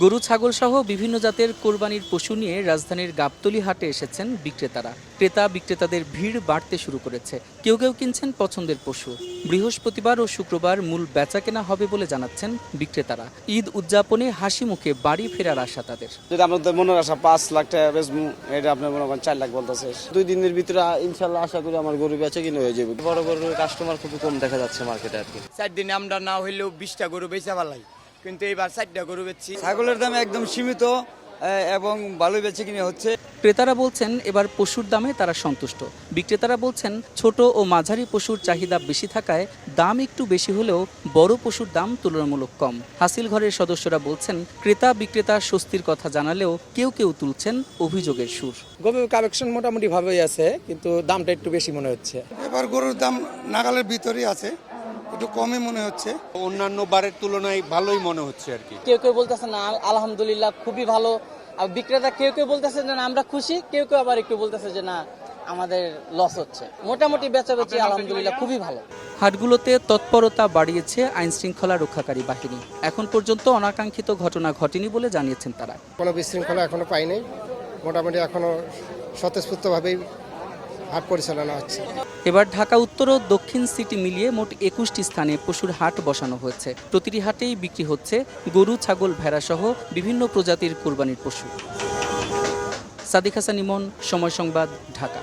গরু ছাগল সহ বিভিন্ন জাতের কোরবানির পশু নিয়ে রাজধানীর গাবতলী হাটে এসেছেন বিক্রেতারা। ক্রেতা বিক্রেতাদের ভিড় বাড়তে শুরু করেছে। কেউ কেউ কিনছেন পছন্দের পশু। বৃহস্পতিবার ও শুক্রবার মূল বেচা কেনা হবে বলে জানাচ্ছেন বিক্রেতারা। ঈদ উদযাপনে হাসি মুখে বাড়ি ফেরার আশা তাদের। যেটা আমাদের মনের আশা পাঁচ লাখ টাকা বেচবো এটা আপনার মনে করেন চার লাখ বলতেছে। দুই দিনের ভিতরে ইনশাল্লাহ আশা করি আমার গরু বেচে কিনে হয়ে যাবে। বড় গরুর কাস্টমার খুবই কম দেখা যাচ্ছে মার্কেটে আর কি। চার দিনে আমরা না হইলেও বিশটা গরু বেচা পালাই কিন্তু এবার চারটা গরু বেচছি। ছাগলের দাম একদম সীমিত এবং ভালো বেচে কিনে হচ্ছে। ক্রেতারা বলছেন এবার পশুর দামে তারা সন্তুষ্ট। বিক্রেতারা বলছেন ছোট ও মাঝারি পশুর চাহিদা বেশি থাকায় দাম একটু বেশি হলেও বড় পশুর দাম তুলনামূলক কম। হাসিল ঘরের সদস্যরা বলছেন ক্রেতা বিক্রেতা স্বস্তির কথা জানালেও কেউ কেউ তুলছেন অভিযোগের সুর। গরুর কালেকশন মোটামুটি ভাবেই আছে কিন্তু দামটা একটু বেশি মনে হচ্ছে। এবার গরুর দাম নাগালের ভিতরেই আছে। একটু কমই মনে হচ্ছে। অন্যান্য বারের তুলনায় ভালোই মনে হচ্ছে আর কি। কেউ কেউ বলতেছে না আলহামদুলিল্লাহ খুবই ভালো। আর বিক্রেতা কেউ কেউ বলতেছে যে না আমরা খুশি। কেউ কেউ আবার একটু বলতেছে যে না আমাদের লস হচ্ছে। মোটামুটি বেচা বেচি আলহামদুলিল্লাহ খুবই ভালো। হাটগুলোতে তৎপরতা বাড়িয়েছে আইন শৃঙ্খলা রক্ষাকারী বাহিনী। এখন পর্যন্ত অনাকাঙ্ক্ষিত ঘটনা ঘটেনি বলে জানিয়েছেন তারা। কোনো বিশৃঙ্খলা এখনও পাইনি। মোটামুটি এখনও স্বতঃস্ফূর্তভাবেই হাট পরিচালনা হচ্ছে। এবার ঢাকা, উত্তর ও দক্ষিণ সিটি মিলিয়ে মোট একুশটি স্থানে পশুর হাট বসানো হয়েছে। প্রতিটি হাটেই বিক্রি হচ্ছে গরু, ছাগল ভেড়া সহ বিভিন্ন প্রজাতির কোরবানির পশু। সাদিক হাসান ইমন, সময় সংবাদ, ঢাকা।